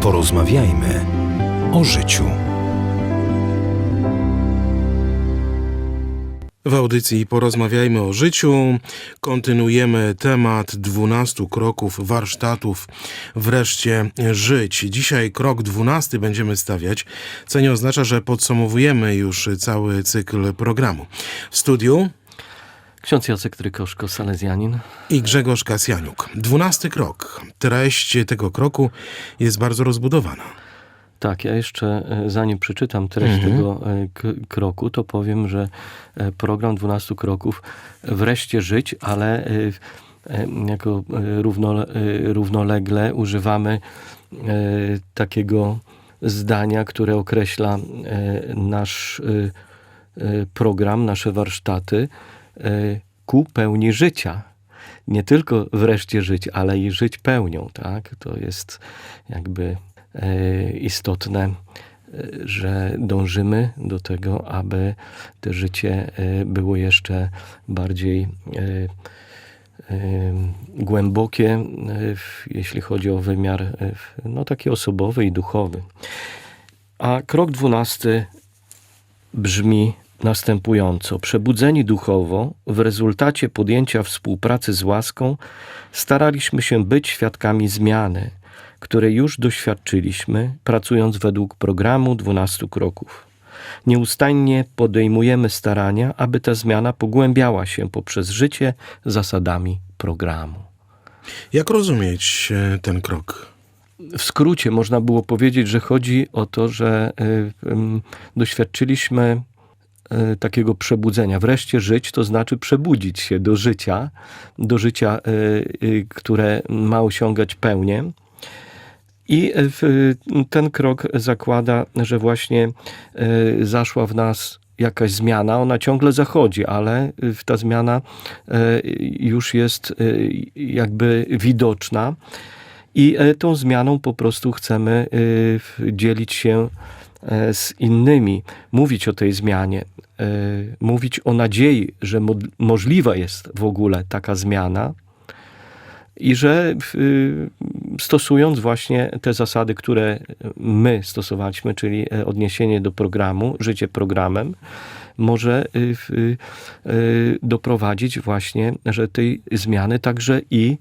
Porozmawiajmy o życiu. W audycji Porozmawiajmy o życiu kontynuujemy temat 12 kroków warsztatów Wreszcie żyć. Dzisiaj krok 12 będziemy stawiać, co nie oznacza, że podsumowujemy już cały cykl programu. W studiu Ksiądz Jacek Trykoszko, Salezjanin. i Grzegorz Kasjaniuk. 12 krok. Treść tego kroku jest bardzo rozbudowana. Tak, ja jeszcze e, zanim przeczytam treść Mhm. tego e, kroku, to powiem, że e, program 12 kroków wreszcie żyć, ale jako równo, równolegle używamy takiego zdania, które określa nasz program, nasze warsztaty ku pełni życia. Nie tylko wreszcie żyć, ale i żyć pełnią, tak? To jest jakby e, istotne, e, że dążymy do tego, aby to życie było jeszcze bardziej głębokie, jeśli chodzi o wymiar no, taki osobowy i duchowy. A krok dwunasty brzmi następująco: Przebudzeni duchowo, w rezultacie podjęcia współpracy z łaską, staraliśmy się być świadkami zmiany, której już doświadczyliśmy, pracując według programu 12 kroków. Nieustannie podejmujemy starania, aby ta zmiana pogłębiała się poprzez życie zasadami programu. Jak rozumieć e, ten krok? W skrócie można było powiedzieć, że chodzi o to, że ym, doświadczyliśmy takiego przebudzenia. Wreszcie żyć to znaczy przebudzić się do życia, do życia, y, y, które ma osiągać pełnię. I ten krok zakłada, że właśnie zaszła w nas jakaś zmiana, ona ciągle zachodzi, ale ta zmiana już jest jakby widoczna. I e, tą zmianą po prostu chcemy e, dzielić się e, z innymi, mówić o tej zmianie, e, mówić o nadziei, że mo- możliwa jest w ogóle taka zmiana i że y, stosując właśnie te zasady, które my stosowaliśmy, czyli e, odniesienie do programu, życie programem, może y, y, y, doprowadzić właśnie, że tej zmiany także i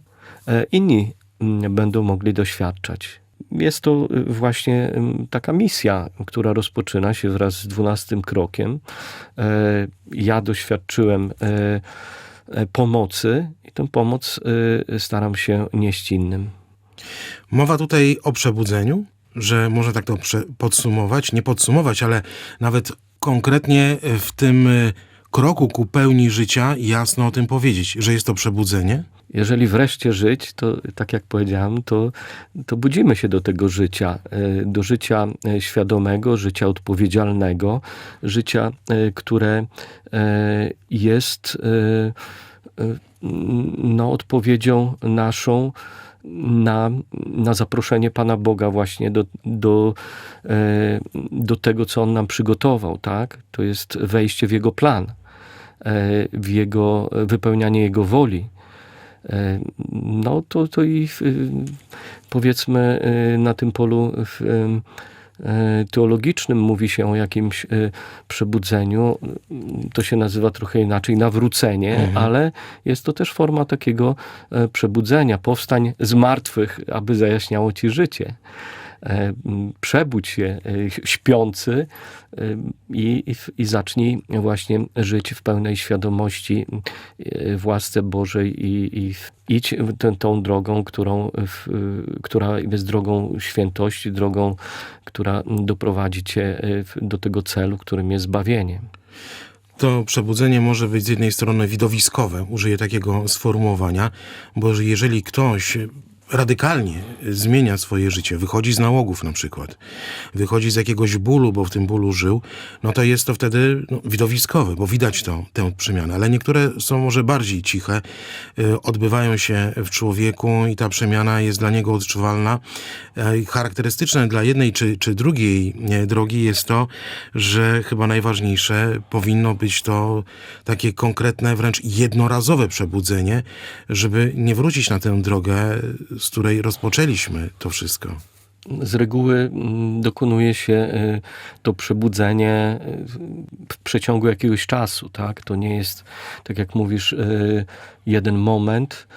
e, inni mm, będą mogli doświadczać. Jest to y, właśnie taka misja, która rozpoczyna się wraz z dwunastym krokiem. E, Ja doświadczyłem e, e, pomocy i tę pomoc y, staram się nieść innym. Mowa tutaj o przebudzeniu, że można tak to podsumować, nie podsumować, ale nawet konkretnie w tym y, kroku ku pełni życia jasno o tym powiedzieć, że jest to przebudzenie. Jeżeli wreszcie żyć, to tak jak powiedziałem, to, to budzimy się do tego życia, e, do życia e, świadomego, życia odpowiedzialnego, życia, e, które jest no, odpowiedzią naszą na, na zaproszenie Pana Boga właśnie do, do, e, do tego, co On nam przygotował, tak? To jest wejście w Jego plan, e, w Jego, wypełnianie Jego woli. E, No to, to i powiedzmy na tym polu e, teologicznym mówi się o jakimś y, przebudzeniu. To się nazywa trochę inaczej nawrócenie, ale jest to też forma takiego e, przebudzenia, powstań z martwych, aby zajaśniało ci życie. E, Przebudź się e, śpiący e, i, i, zacznij właśnie żyć w pełnej świadomości e, w łasce Bożej i, i idź tę, tą drogą, którą, która jest drogą świętości, drogą, która doprowadzi cię do tego celu, którym jest zbawienie. To przebudzenie może być z jednej strony widowiskowe, użyję takiego sformułowania, bo że jeżeli ktoś radykalnie zmienia swoje życie, wychodzi z nałogów na przykład, wychodzi z jakiegoś bólu, bo w tym bólu żył, no to jest to wtedy no, widowiskowe, bo widać to, tę przemianę. Ale niektóre są może bardziej ciche, y, odbywają się w człowieku i ta przemiana jest dla niego odczuwalna. E, Charakterystyczne dla jednej czy, czy drugiej drogi jest to, że chyba najważniejsze powinno być to takie konkretne, wręcz jednorazowe przebudzenie, żeby nie wrócić na tę drogę, z której rozpoczęliśmy to wszystko. Z reguły mm, dokonuje się y, to przebudzenie y, w przeciągu jakiegoś czasu, tak? To nie jest, tak jak mówisz, y, jeden moment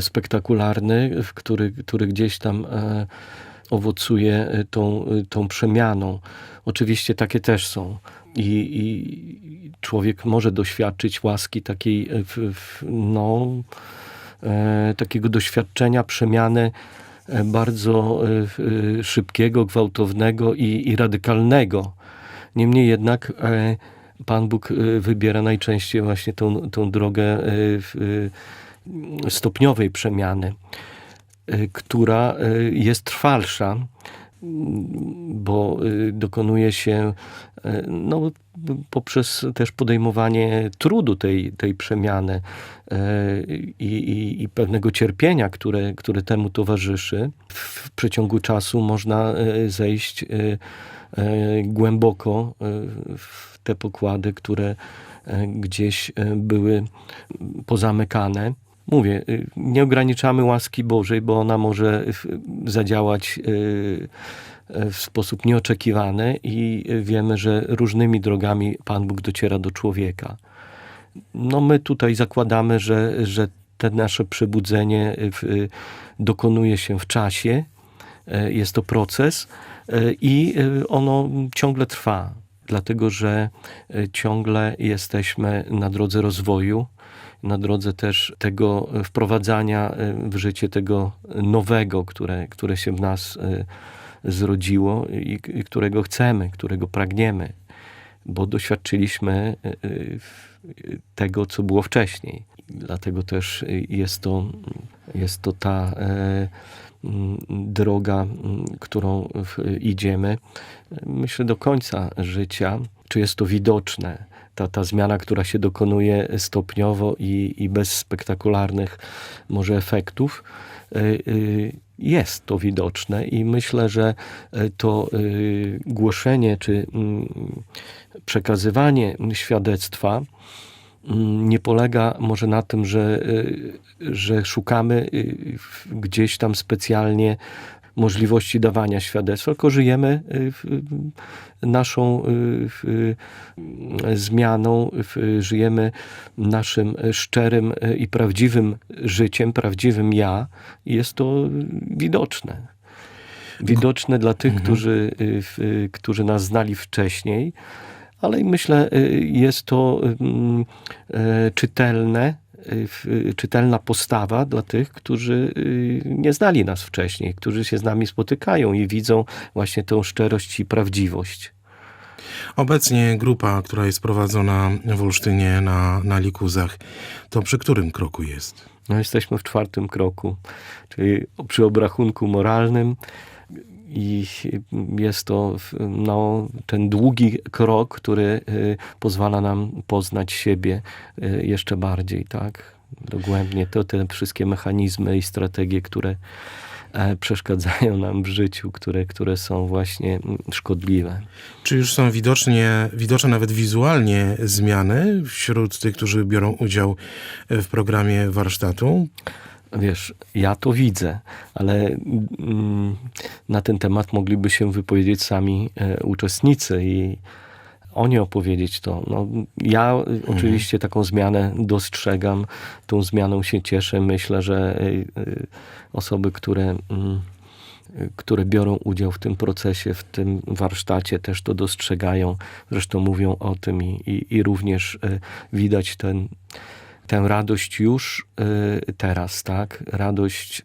spektakularny, w który, który gdzieś tam y, owocuje tą, tą przemianą. Oczywiście takie też są. I, i człowiek może doświadczyć łaski takiej, w, w, no, e, takiego doświadczenia przemiany e, bardzo e, e, szybkiego, gwałtownego i, i radykalnego. Niemniej jednak e, Pan Bóg e, wybiera najczęściej właśnie tą, tą drogę e, e, stopniowej przemiany, e, która e, jest trwalsza, bo dokonuje się no, poprzez też podejmowanie trudu tej, tej przemiany y, i, i, i pewnego cierpienia, które, które temu towarzyszy. W przeciągu czasu można y, zejść y, głęboko w te pokłady, które gdzieś były pozamykane. Mówię, nie ograniczamy łaski Bożej, bo ona może zadziałać w sposób nieoczekiwany i wiemy, że różnymi drogami Pan Bóg dociera do człowieka. No my tutaj zakładamy, że, że te nasze przebudzenie w, y, dokonuje się w czasie, jest to proces i ono ciągle trwa, dlatego że ciągle jesteśmy na drodze rozwoju, na drodze też tego wprowadzania w życie tego nowego, które, które się w nas zrodziło i, którego chcemy, którego pragniemy, bo doświadczyliśmy y, w- tego, co było wcześniej. Dlatego też jest to, jest to ta e, droga, którą idziemy, myślę, do końca życia. Czy jest to widoczne? Ta, ta zmiana, która się dokonuje stopniowo i, i bez spektakularnych może efektów, jest to widoczne i myślę, że y, to y, głoszenie czy mm, przekazywanie świadectwa mm, nie polega może na tym, że, y, że szukamy gdzieś tam specjalnie możliwości dawania świadectwa, tylko żyjemy y, w- naszą y, y, zmianą, żyjemy naszym szczerym y, i prawdziwym życiem, prawdziwym ja jest to widoczne. Widoczne dla tych, którzy, y, w- y, którzy nas znali wcześniej, ale i myślę, y, jest to czytelne, y, y, czytelna postawa dla tych, którzy y, nie znali nas wcześniej, którzy się z nami spotykają i widzą właśnie tą szczerość i prawdziwość. Obecnie grupa, która jest prowadzona w Olsztynie na, na Likuzach, to przy którym kroku jest? No, jesteśmy w czwartym kroku, czyli przy obrachunku moralnym. I jest to no, ten długi krok, który y, pozwala nam poznać siebie y, jeszcze bardziej, tak? Dogłębnie. To te wszystkie mechanizmy i strategie, które e, przeszkadzają nam w życiu, które, które są właśnie szkodliwe. Czy już są widocznie, widoczne nawet wizualnie zmiany wśród tych, którzy biorą udział w programie warsztatu? Wiesz, ja to widzę, ale mm, na ten temat mogliby się wypowiedzieć sami e, uczestnicy i oni opowiedzieć to. No, ja y, oczywiście taką zmianę dostrzegam, tą zmianą się cieszę. Myślę, że y, y, osoby, które, mm, które biorą udział w tym procesie, w tym warsztacie też to dostrzegają. Zresztą mówią o tym i, i, i również widać ten, tę radość już y, teraz, tak? Radość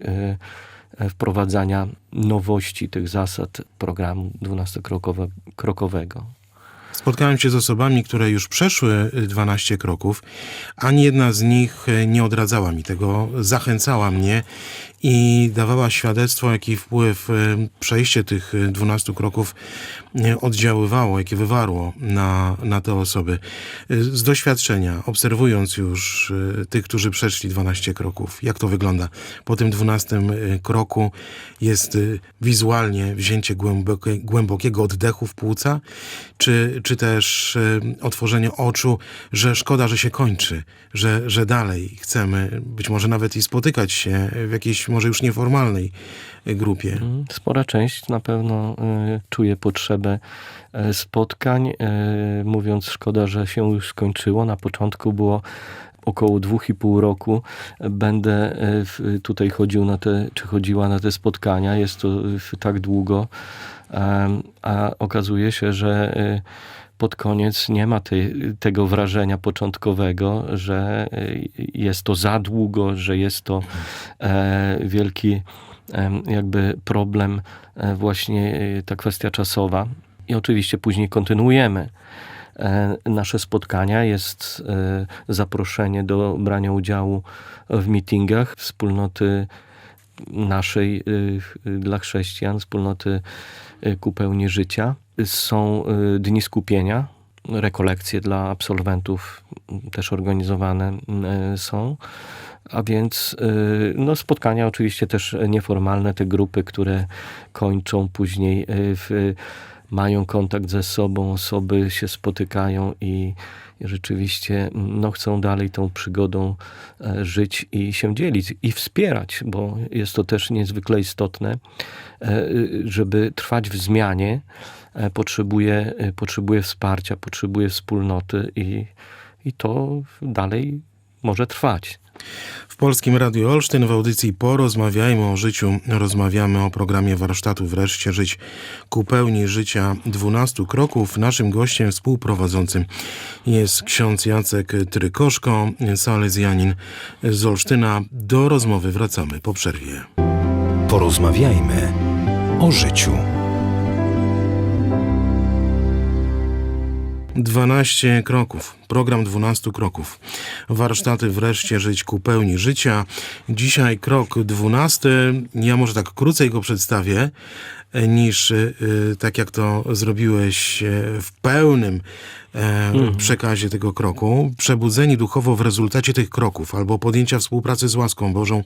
y, wprowadzania nowości tych zasad programu 12-krokowego. Spotkałem się z osobami, które już przeszły 12 kroków. Ani jedna z nich nie odradzała mi tego, zachęcała mnie i dawała świadectwo, jaki wpływ e, przejście tych 12 kroków e, oddziaływało, jakie wywarło na, na te osoby. Z doświadczenia, obserwując już tych, którzy przeszli 12 kroków, jak to wygląda. Po tym 12 kroku jest wizualnie wzięcie głębokie, głębokiego oddechu w płuca, czy, czy też otworzenie oczu, że szkoda, że się kończy, że, że dalej chcemy być może nawet i spotykać się w jakiejś może już nieformalnej y, grupie. Mm, Spora część na pewno y, czuje potrzebę e, spotkań, e, mówiąc szkoda, że się już skończyło. Na początku było około dwóch i pół roku będę e, tutaj chodził na te, czy chodziła na te spotkania. Jest to e, tak długo, a okazuje się, że e, pod koniec nie ma tej, tego wrażenia początkowego, że e, jest to za długo, że jest to e, wielki em, jakby problem e, właśnie e, ta kwestia czasowa. I oczywiście później kontynuujemy e, nasze spotkania. Jest e, zaproszenie do brania udziału w meetingach wspólnoty naszej dla chrześcijan, wspólnoty ku pełni życia. Są y, dni skupienia, rekolekcje dla absolwentów też organizowane y, są. A więc y, no, spotkania oczywiście też nieformalne, te grupy, które kończą później, w, mają kontakt ze sobą, osoby się spotykają i rzeczywiście no, chcą dalej tą przygodą e, żyć i się dzielić i wspierać, bo jest to też niezwykle istotne, e, żeby trwać w zmianie, potrzebuje, e, potrzebuje wsparcia, potrzebuje wspólnoty i, i to dalej może trwać. W Polskim Radiu Olsztyn w audycji Porozmawiajmy o życiu rozmawiamy o programie warsztatu Wreszcie Żyć ku pełni życia 12 kroków. Naszym gościem współprowadzącym jest ksiądz Jacek Trykoszko, salezjanin z Olsztyna. Do rozmowy wracamy po przerwie. Porozmawiajmy o życiu. 12 kroków. Program 12 kroków. Warsztaty wreszcie żyć ku pełni życia. Dzisiaj krok 12. Ja może tak krócej go przedstawię e, niż e, tak jak to zrobiłeś e, w pełnym e, przekazie tego kroku. Przebudzeni duchowo w rezultacie tych kroków albo podjęcia współpracy z łaską Bożą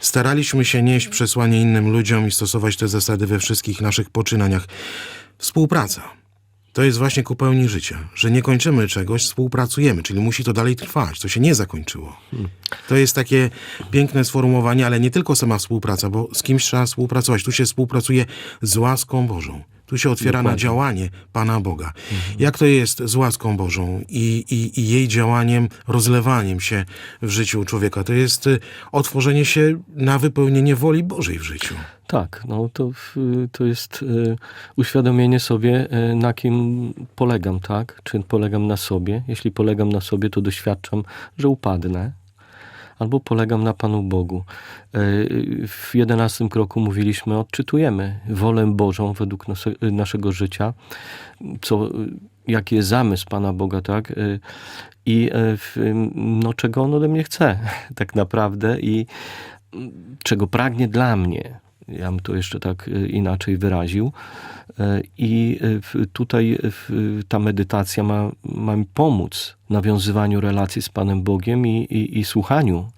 staraliśmy się nieść przesłanie innym ludziom i stosować te zasady we wszystkich naszych poczynaniach. Współpraca. To jest właśnie ku pełni życia, że nie kończymy czegoś, współpracujemy, czyli musi to dalej trwać, to się nie zakończyło. To jest takie piękne sformułowanie, ale nie tylko sama współpraca, bo z kimś trzeba współpracować. Tu się współpracuje z łaską Bożą. Tu się otwiera na działanie Pana Boga. Jak to jest z łaską Bożą i, i, i jej działaniem, rozlewaniem się w życiu człowieka? To jest y, otworzenie się na wypełnienie woli Bożej w życiu. Tak, no to, to jest y, uświadomienie sobie, y, na kim polegam, tak? Czy polegam na sobie? Jeśli polegam na sobie, to doświadczam, że upadnę. Albo polegam na Panu Bogu. Y, W jedenastym kroku mówiliśmy, odczytujemy wolę Bożą według naszego życia, co, jaki jest zamysł Pana Boga, tak? I no, czego On ode mnie chce, tak naprawdę, i czego pragnie dla mnie. Ja bym to jeszcze tak y, inaczej wyraził. Y, I w- tutaj ta medytacja ma, ma mi pomóc w nawiązywaniu relacji z Panem Bogiem i, i, i słuchaniu,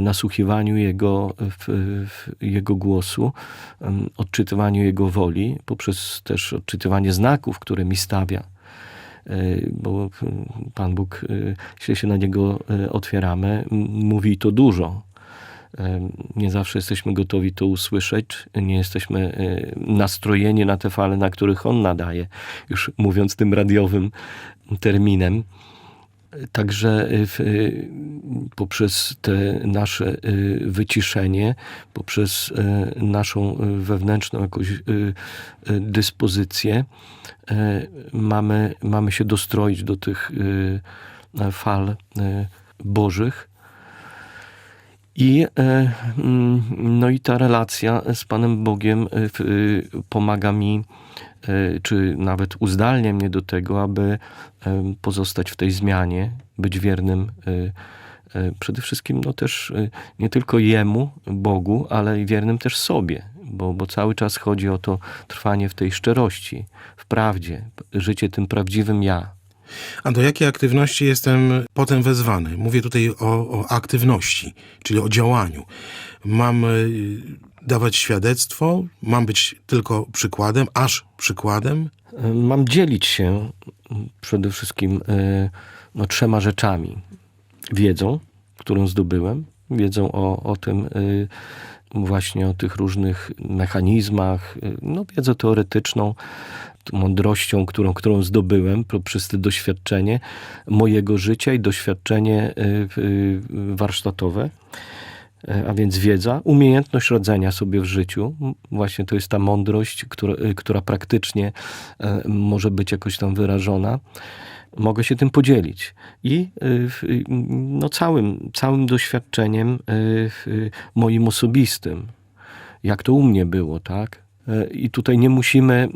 nasłuchiwaniu Jego, w, w Jego głosu, odczytywaniu Jego woli, poprzez też odczytywanie znaków, które mi stawia bo Pan Bóg, jeśli się na Niego otwieramy, mówi to dużo. Nie zawsze jesteśmy gotowi to usłyszeć, nie jesteśmy y, nastrojeni na te fale, na których On nadaje, już mówiąc tym radiowym terminem. Także w, y, poprzez te nasze wyciszenie, poprzez naszą wewnętrzną jakąś dyspozycję, mamy, mamy się dostroić do tych fal bożych. I, e, mm, no i ta relacja z Panem Bogiem e, e, pomaga mi, czy nawet uzdalnia mnie do tego, aby pozostać w tej zmianie, być wiernym przede wszystkim no też nie tylko Jemu, Bogu, ale i wiernym też sobie, bo, bo cały czas chodzi o to trwanie w tej szczerości, w prawdzie, życie tym prawdziwym ja. A do jakiej aktywności jestem potem wezwany? Mówię tutaj o, o aktywności, czyli o działaniu. Mam y, dawać świadectwo, mam być tylko przykładem, aż przykładem. Mam dzielić się przede wszystkim e, no, trzema rzeczami. Wiedzą, którą zdobyłem, wiedzą o, o tym, e, właśnie o tych różnych mechanizmach, y, no wiedzę teoretyczną, mądrością, którą, którą zdobyłem poprzez to doświadczenie mojego życia i doświadczenie y, y, warsztatowe. E, A więc wiedza, umiejętność radzenia sobie w życiu. Właśnie to jest ta mądrość, która, y, która praktycznie e, może być jakoś tam wyrażona. Mogę się tym podzielić. I no, całym, całym doświadczeniem moim osobistym, jak to u mnie było, tak? I tutaj nie musimy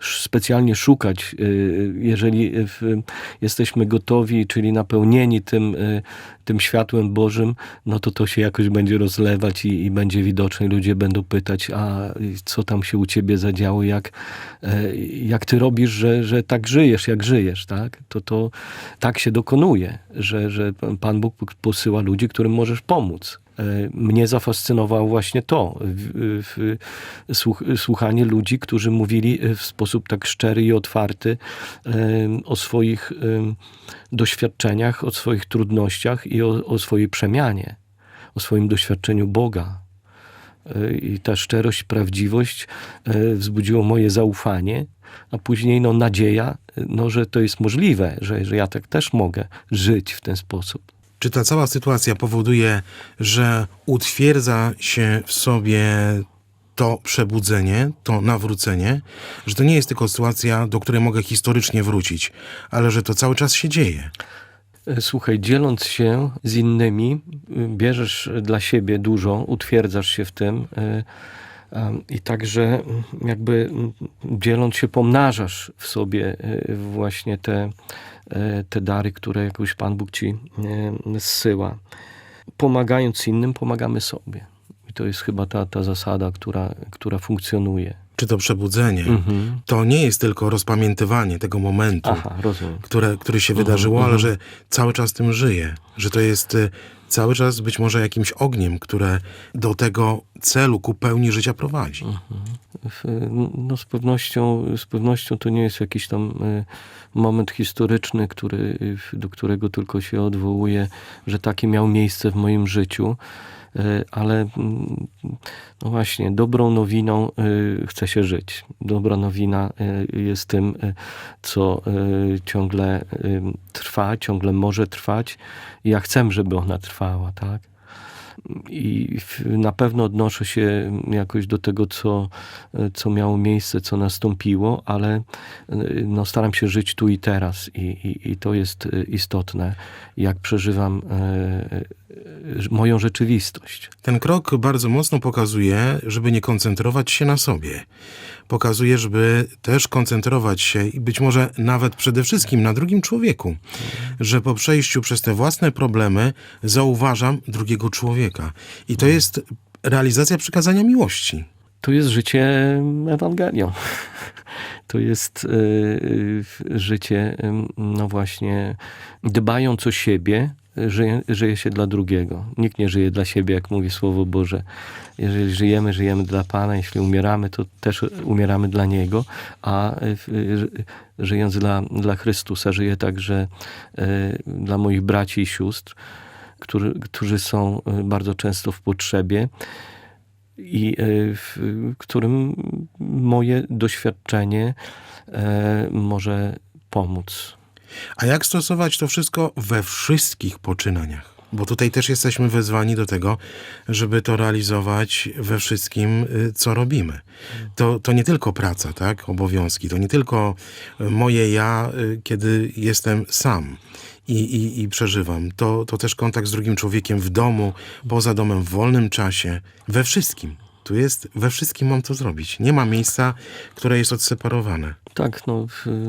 specjalnie szukać, y, jeżeli jesteśmy gotowi, czyli napełnieni tym, y, tym światłem Bożym, no to to się jakoś będzie rozlewać i, i będzie widoczne. Ludzie będą pytać, a co tam się u ciebie zadziało, jak, e, jak ty robisz, że, że tak żyjesz, jak żyjesz, tak? To, to tak się dokonuje, że, że Pan Bóg posyła ludzi, którym możesz pomóc. E, Mnie zafascynowało właśnie to, słuchanie ludzi, którzy mówili w sposób tak szczery i otwarty em, o swoich doświadczeniach, o swoich trudnościach i o, o swojej przemianie, o swoim doświadczeniu Boga. E, I ta szczerość, prawdziwość e, wzbudziło moje zaufanie, a później no, nadzieja, e, no, że to jest możliwe, że, że ja tak też mogę żyć w ten sposób. Czy ta cała sytuacja powoduje, że utwierdza się w sobie to przebudzenie, to nawrócenie, że to nie jest tylko sytuacja, do której mogę historycznie wrócić, ale że to cały czas się dzieje? E, Słuchaj, dzieląc się z innymi, y, bierzesz dla siebie dużo, utwierdzasz się w tym em, i także mm, jakby mm, dzieląc się pomnażasz w sobie y, właśnie te, te dary, które jakoś Pan Bóg ci y, zsyła. Pomagając innym, pomagamy sobie. I to jest chyba ta, ta zasada, która, która funkcjonuje. Czy to przebudzenie Mhm. to nie jest tylko rozpamiętywanie tego momentu, Aha, które, które się wydarzyło, ale że cały czas tym żyje, że to jest y, cały czas być może jakimś ogniem, które do tego celu, ku pełni życia prowadzi. W- No z pewnością, z pewnością to nie jest jakiś tam e, moment historyczny, który, do którego tylko się odwołuję, że takie miał miejsce w moim życiu. E, Ale mm, no właśnie, dobrą nowiną e, chce się żyć. Dobra nowina e, jest tym, co ciągle trwa, ciągle może trwać. Ja chcę, żeby ona trwała, tak? i na pewno odnoszę się jakoś do tego, co, co miało miejsce, co nastąpiło, ale y, no, staram się żyć tu i teraz i, i, i to jest y, istotne, jak przeżywam moją rzeczywistość. Ten krok bardzo mocno pokazuje, żeby nie koncentrować się na sobie. Pokazuje, żeby też koncentrować się i być może nawet przede wszystkim na drugim człowieku. Że po przejściu przez te własne problemy zauważam drugiego człowieka. I to jest realizacja przykazania miłości. To jest życie Ewangelią. To jest y, y, życie, y, no właśnie, dbając o siebie, żyje, żyje się dla drugiego. Nikt nie żyje dla siebie, jak mówi Słowo Boże. Jeżeli żyjemy, żyjemy dla Pana. Jeśli umieramy, to też umieramy dla Niego. A y, żyjąc dla, dla Chrystusa, żyję także y, dla moich braci i sióstr, którzy, którzy są y, bardzo często w potrzebie i e, w którym moje doświadczenie e, może pomóc. A jak stosować to wszystko we wszystkich poczynaniach? Bo tutaj też jesteśmy wezwani do tego, żeby to realizować we wszystkim, y, co robimy. To, to nie tylko praca, tak? Obowiązki, to nie tylko y, moje ja, y, kiedy jestem sam. I, i, i przeżywam. To, to też kontakt z drugim człowiekiem w domu, poza domem, w wolnym czasie, we wszystkim. Tu jest, we wszystkim mam to zrobić. Nie ma miejsca, które jest odseparowane. Tak, no,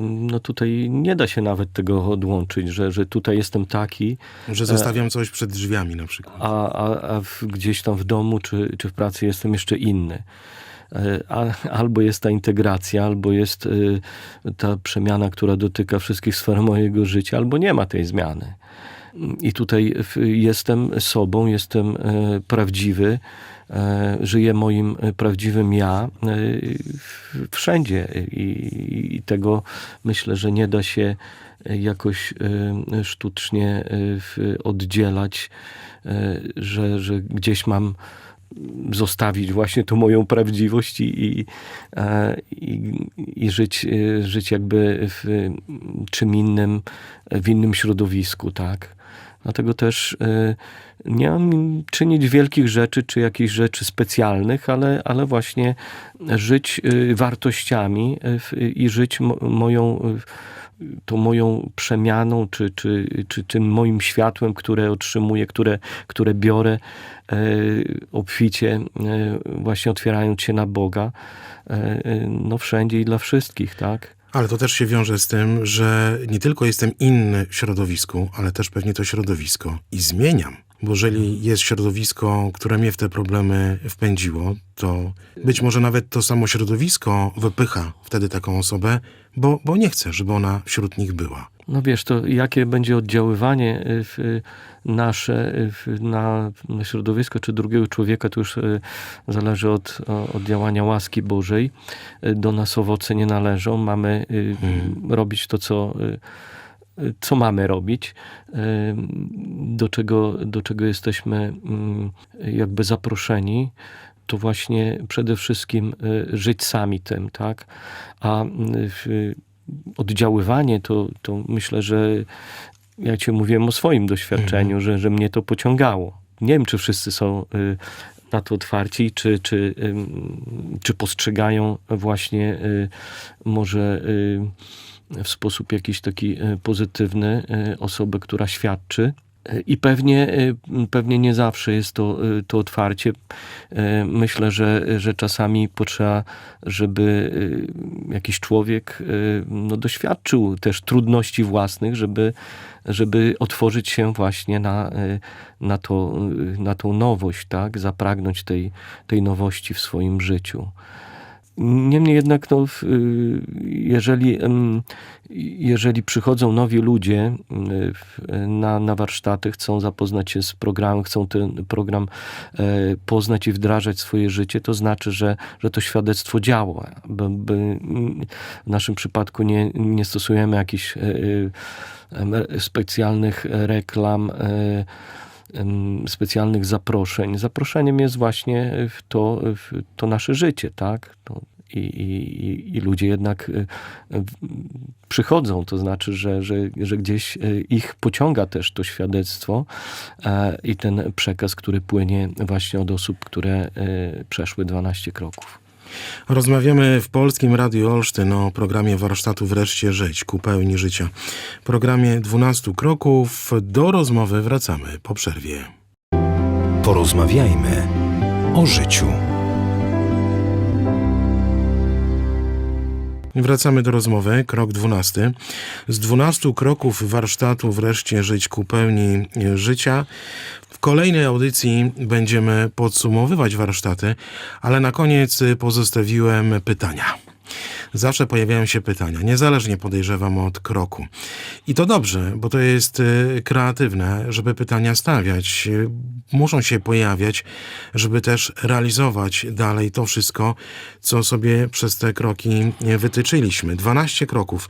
no tutaj nie da się nawet tego odłączyć, że, że tutaj jestem taki, Że zostawiam coś przed drzwiami na przykład. a, a, a w, gdzieś tam w domu czy, czy w pracy jestem jeszcze inny. E, A, albo jest ta integracja, albo jest y, ta przemiana, która dotyka wszystkich sfer mojego życia, albo nie ma tej zmiany. I tutaj jestem sobą, jestem e, prawdziwy, e, żyję moim e, prawdziwym ja e, wszędzie. I, I tego myślę, że nie da się jakoś sztucznie oddzielać, że, że gdzieś mam zostawić właśnie tą moją prawdziwość i, i, i, i żyć, żyć jakby w czym innym, w innym środowisku, tak. Dlatego też e, nie mam czynić wielkich rzeczy, czy jakichś rzeczy specjalnych, ale, ale właśnie żyć e, wartościami e, i żyć mo, moją, tą moją przemianą, czy, czy, czy tym moim światłem, które otrzymuję, które, które biorę obficie, właśnie otwierając się na Boga, no wszędzie i dla wszystkich, tak? Ale to też się wiąże z tym, że nie tylko jestem inny w środowisku, ale też pewnie to środowisko i zmieniam. Bo jeżeli jest środowisko, które mnie w te problemy wpędziło, to być może nawet to samo środowisko wypycha wtedy taką osobę, bo, bo nie chce, żeby ona wśród nich była. No wiesz, to jakie będzie oddziaływanie y, w, y, nasze y, w, na, środowisko czy drugiego człowieka, to już zależy od, od działania łaski Bożej. Do nas owoce nie należą. Mamy y, robić to, co, co mamy robić, do czego, do czego jesteśmy mm, jakby zaproszeni to właśnie przede wszystkim żyć sami tym, tak? A oddziaływanie to, to myślę, że ja ci mówiłem o swoim doświadczeniu, że, że mnie to pociągało. Nie wiem, czy wszyscy są y, na to otwarci, czy, czy, czy postrzegają właśnie y, może y, w sposób jakiś taki pozytywny osobę, która świadczy. I pewnie, y, pewnie nie zawsze jest to, y, to otwarcie. Y, Myślę, że, że czasami potrzeba, żeby jakiś człowiek no, doświadczył też trudności własnych, żeby, żeby otworzyć się właśnie na, na, to, na tą nowość, tak? zapragnąć tej, tej nowości w swoim życiu. Niemniej jednak, no, jeżeli, jeżeli przychodzą nowi ludzie y, na, na warsztaty, chcą zapoznać się z programem, chcą ten program e, poznać i wdrażać swoje życie, to znaczy, że, że to świadectwo działa. W naszym przypadku nie, nie stosujemy jakichś e, e, specjalnych reklam, specjalnych zaproszeń. Zaproszeniem jest właśnie to, to nasze życie, tak? To i, i, i- ludzie jednak y, y, przychodzą, to znaczy, że, że, że gdzieś y, ich pociąga też to świadectwo e, i ten przekaz, który płynie właśnie od osób, które przeszły 12 kroków. Rozmawiamy w Polskim Radiu Olsztyn o programie warsztatu Wreszcie Żyć ku pełni życia. Programie 12 kroków. Do rozmowy wracamy po przerwie. Porozmawiajmy o życiu. Wracamy do rozmowy. Krok 12. Z 12 kroków warsztatu Wreszcie Żyć ku pełni życia. W kolejnej audycji będziemy podsumowywać warsztaty, ale na koniec pozostawiłem pytania. Zawsze pojawiają się pytania, niezależnie podejrzewam od kroku. I to dobrze, bo to jest y, kreatywne, żeby pytania stawiać. Y, Muszą się pojawiać, żeby też realizować dalej to wszystko, co sobie przez te kroki y, wytyczyliśmy. 12 kroków.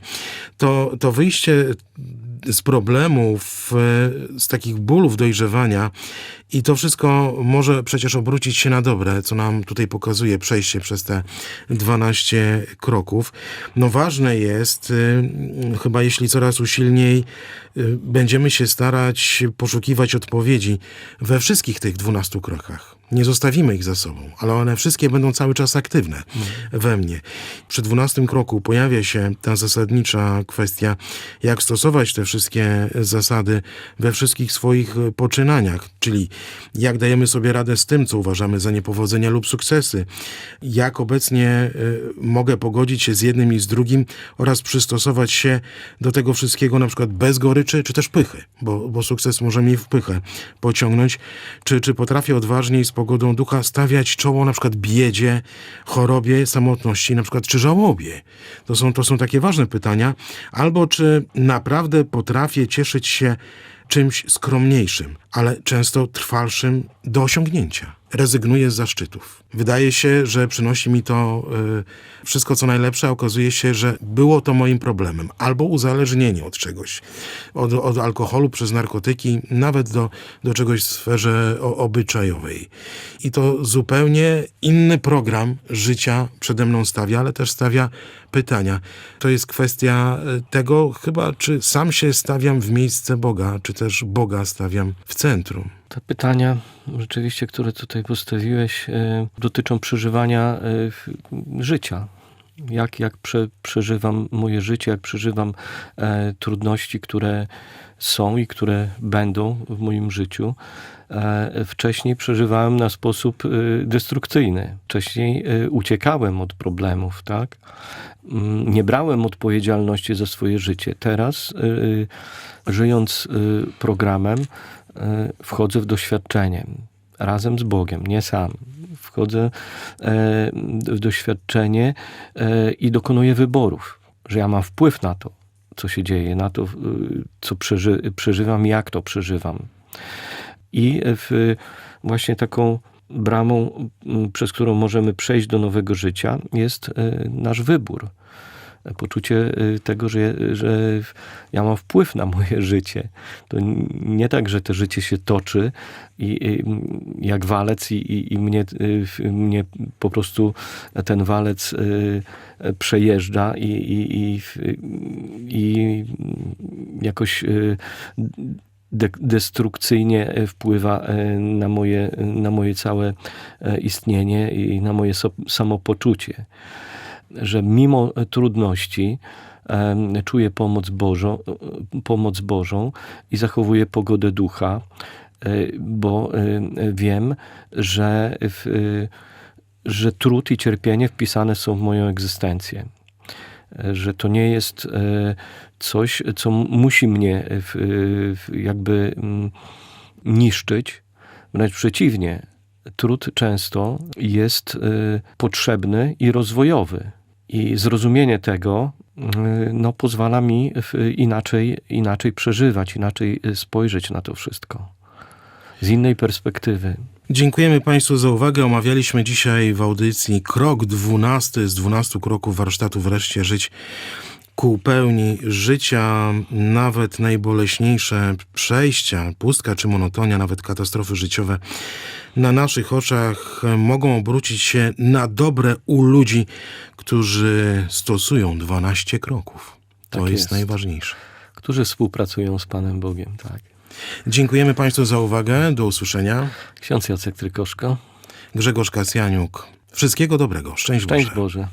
To, to wyjście z problemów, y, z takich bólów dojrzewania i to wszystko może przecież obrócić się na dobre, co nam tutaj pokazuje przejście przez te 12 kroków. No ważne jest, y, chyba jeśli coraz usilniej y, będziemy się starać poszukiwać odpowiedzi we wszystkich tych 12 krokach. Nie zostawimy ich za sobą, ale one wszystkie będą cały czas aktywne we mnie. Przy 12 kroku pojawia się ta zasadnicza kwestia, jak stosować te wszystkie zasady we wszystkich swoich poczynaniach, czyli jak dajemy sobie radę z tym, co uważamy za niepowodzenia lub sukcesy, jak obecnie y, mogę pogodzić się z jednym i z drugim oraz przystosować się do tego wszystkiego na przykład bez goryczy, czy też pychy, bo, bo sukces może mnie w pychę pociągnąć, czy, czy potrafię odważnie i z pogodą ducha stawiać czoło na przykład biedzie, chorobie, samotności, na przykład czy żałobie. To są, to są takie ważne pytania. Albo czy naprawdę potrafię cieszyć się czymś skromniejszym, ale często trwalszym do osiągnięcia. Rezygnuję z zaszczytów. Wydaje się, że przynosi mi to y, wszystko co najlepsze, a okazuje się, że było to moim problemem. Albo uzależnienie od czegoś. Od, od alkoholu przez narkotyki, nawet do, do czegoś w sferze o, obyczajowej. I to zupełnie inny program życia przede mną stawia, ale też stawia pytania. To jest kwestia y, tego chyba, czy sam się stawiam w miejsce Boga, czy też Boga stawiam w centrum. Te pytania, rzeczywiście, które tutaj postawiłeś, e, dotyczą przeżywania e, życia. Jak, jak prze, przeżywam moje życie, jak przeżywam e, trudności, które są i które będą w moim życiu. E, wcześniej przeżywałem na sposób e, destrukcyjny. Wcześniej e, uciekałem od problemów, tak? Mm, Nie brałem odpowiedzialności za swoje życie. Teraz, e, żyjąc e, programem, e, wchodzę w doświadczenie razem z Bogiem, nie sam. Wchodzę e, w doświadczenie e, i dokonuję wyborów, że ja mam wpływ na to, co się dzieje, na to, co przeży, przeżywam, jak to przeżywam. I w, właśnie taką bramą, przez którą możemy przejść do nowego życia, jest e, nasz wybór. Poczucie e, tego, że, że ja mam wpływ na moje życie. To nie tak, że to życie się toczy i, i jak walec i, i, i mnie, y, mnie po prostu ten walec y, przejeżdża i, i, i, jakoś y, de- destrukcyjnie wpływa y, na moje, na moje całe y, istnienie i na moje samopoczucie. Że mimo trudności czuję pomoc Bożą, pomoc Bożą i zachowuję pogodę ducha, y, bo y, wiem, że, w, y, że trud i cierpienie wpisane są w moją egzystencję. Że to nie jest coś, co musi mnie jakby niszczyć. Wręcz przeciwnie, trud często jest potrzebny i rozwojowy. I zrozumienie tego y, no, pozwala mi w, inaczej, inaczej przeżywać, inaczej y, spojrzeć na to wszystko. Z innej perspektywy. Dziękujemy Państwu za uwagę. Omawialiśmy dzisiaj w audycji krok 12 z 12 kroków warsztatu Wreszcie Żyć ku pełni życia, nawet najboleśniejsze przejścia, pustka czy monotonia, nawet katastrofy życiowe na naszych oczach mogą obrócić się na dobre u ludzi, którzy stosują 12 kroków. To Tak jest jest. najważniejsze. Którzy współpracują z Panem Bogiem, tak. Dziękujemy Państwu za uwagę. Do usłyszenia. Ksiądz Jacek Trykoszko. Grzegorz Kasjaniuk. Wszystkiego dobrego. Szczęść Boże. Szczęść Boże.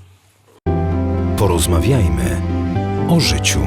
Porozmawiajmy o życiu.